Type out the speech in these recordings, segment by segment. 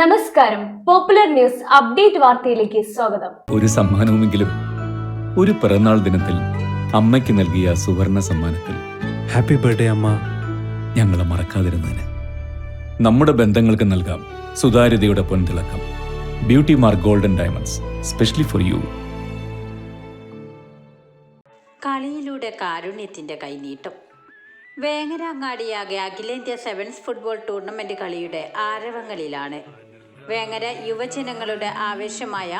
നമസ്കാരം. Popular news update വാർത്തയിലേക്ക് സ്വാഗതം. ഒരു സമ്മാനവുമെങ്കിലും ഒരു പിറന്നാൾ ദിനത്തിൽ അമ്മയ്ക്ക് നൽകിയ സുവർണ സമ്മാനത്തിൽ. ഹാപ്പി ബർത്ത്ഡേ അമ്മ. ഞങ്ങളെ മറക്കാതിരുന്നതിന്. നമ്മുടെ ബന്ധങ്ങൾക്ക് നൽകാം സുതാര്യതയുടെ പൊൻതിളക്കം. Beauty mark golden diamonds specially for you കളിയിലൂടെ കാരുണ്യത്തിന്റെ കൈനീട്ടം വേങ്ങര അഖിലേന്ത്യാ സെവൻസ് ഫുട്ബോൾ ടൂർണമെന്റ് കളിയുടെ ആരവങ്ങളിലാണ് വേങ്ങര യുവജനങ്ങളുടെ ആവേശമായ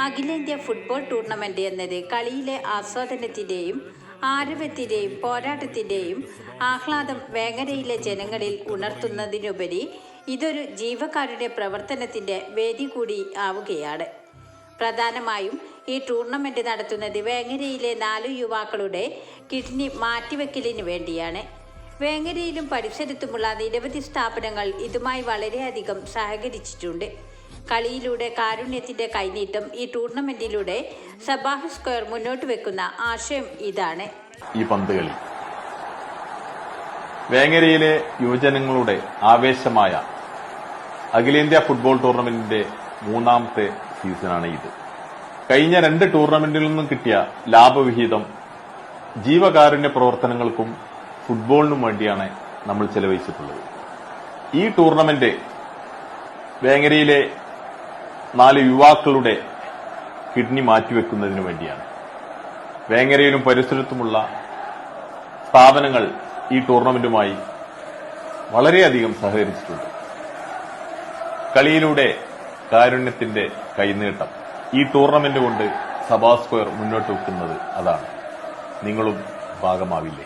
അഖിലേന്ത്യാ ഫുട്ബോൾ ടൂർണമെന്റ് എന്നത് കളിയിലെ ആസ്വാദനത്തിന്റെയും ആരവത്തിന്റെയും പോരാട്ടത്തിന്റെയും ആഹ്ലാദം വേങ്ങരയിലെ ജനങ്ങളിൽ ഉണർത്തുന്നതിനുപരി ഇതൊരു ജീവകാരുണ്യ പ്രവർത്തനത്തിന്റെ വേദി കൂടി ആവുകയാണ്. പ്രധാനമായും ഈ ടൂർണമെന്റ് നടത്തുന്നത് വേങ്ങരയിലെ നാലു യുവാക്കളുടെ കിഡ്നി മാറ്റിവെക്കലിന് വേണ്ടിയാണ്. വേങ്ങരയിലും പരിസരത്തുമുള്ള നിരവധി സ്ഥാപനങ്ങൾ ഇതുമായി വളരെയധികം സഹകരിച്ചിട്ടുണ്ട്. കളിയിലൂടെ കാരുണ്യത്തിന്റെ കൈനീട്ടം ഈ ടൂർണമെന്റിലൂടെ സബാഹ് സ്ക്വയർ മുന്നോട്ട് വെക്കുന്ന ആശയം ഇതാണ്. ഈ പന്ത് കളി. വേങ്ങരയിലെ യുവജനങ്ങളുടെ ആവേശമായ അഖിലേന്ത്യാ ഫുട്ബോൾ ടൂർണമെന്റിന്റെ മൂന്നാമത്തെ സീസണാണ് ഇത്. കഴിഞ്ഞ രണ്ട് ടൂർണമെന്റിൽ നിന്നും കിട്ടിയ ലാഭവിഹിതം ജീവകാരുണ്യ പ്രവർത്തനങ്ങൾക്കും ഫുട്ബോളിനും വേണ്ടിയാണ് നമ്മൾ ചെലവഴിച്ചിട്ടുള്ളത്. ഈ ടൂർണമെന്റ് വേങ്ങരയിലെ നാല് യുവാക്കളുടെ കിഡ്നി മാറ്റിവെക്കുന്നതിന് വേണ്ടിയാണ്. വേങ്ങരയിലും പരിസരത്തുമുള്ള സ്ഥാപനങ്ങൾ ഈ ടൂർണമെന്റുമായി വളരെയധികം സഹകരിച്ചിട്ടുണ്ട്. കളിയിലൂടെ കാരുണ്യത്തിന്റെ കൈനീട്ടം ഈ ടൂർണമെന്റ് കൊണ്ട് സഭാ സ്ക്വയർ മുന്നോട്ട് വെക്കുന്നത് അതാണ്. നിങ്ങളും ഭാഗമാവില്ലേ?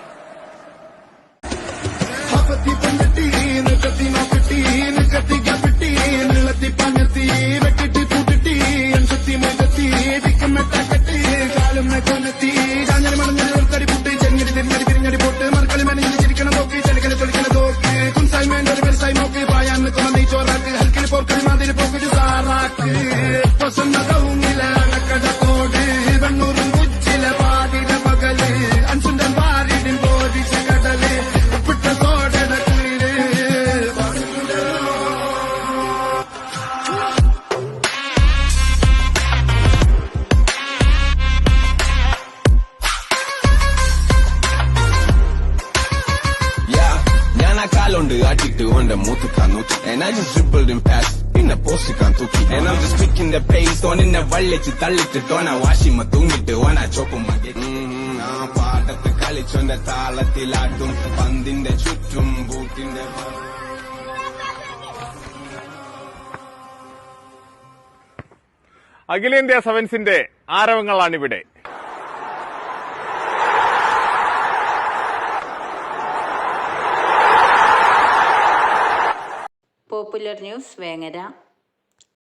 ഹപ്പത്തി പഞ്ഞത്തി നിക്കത്തി നോക്കത്തി നിക്കത്തി ഗ്യാപ്പിട്ടി നീളത്തി പഞ്ഞത്തി കാലുണ്ട് ആട്ടിട്ട് ഓന്റെ മൂത്ത് കന്നൂറ്റി And I just dribbled him past പിന്നെ പോസ്റ്റ് കാൻ തൂക്കി And I'm just picking the pace ഓനെന്നെ വള്ളിച്ച് തള്ളിട്ട് ഓന വാശിമ തൂങ്ങിട്ട് ഓന ചോപ്പും ആ പാട്ടത്ത് കളിച്ചോന്റെ താളത്തിലാട്ടും പന്തിന്റെ ചുറ്റും ബൂട്ടിന്റെ അഖിലേന്ത്യാ സെവൻസിന്റെ ആരവങ്ങളാണിവിടെ. Popular news Vengara.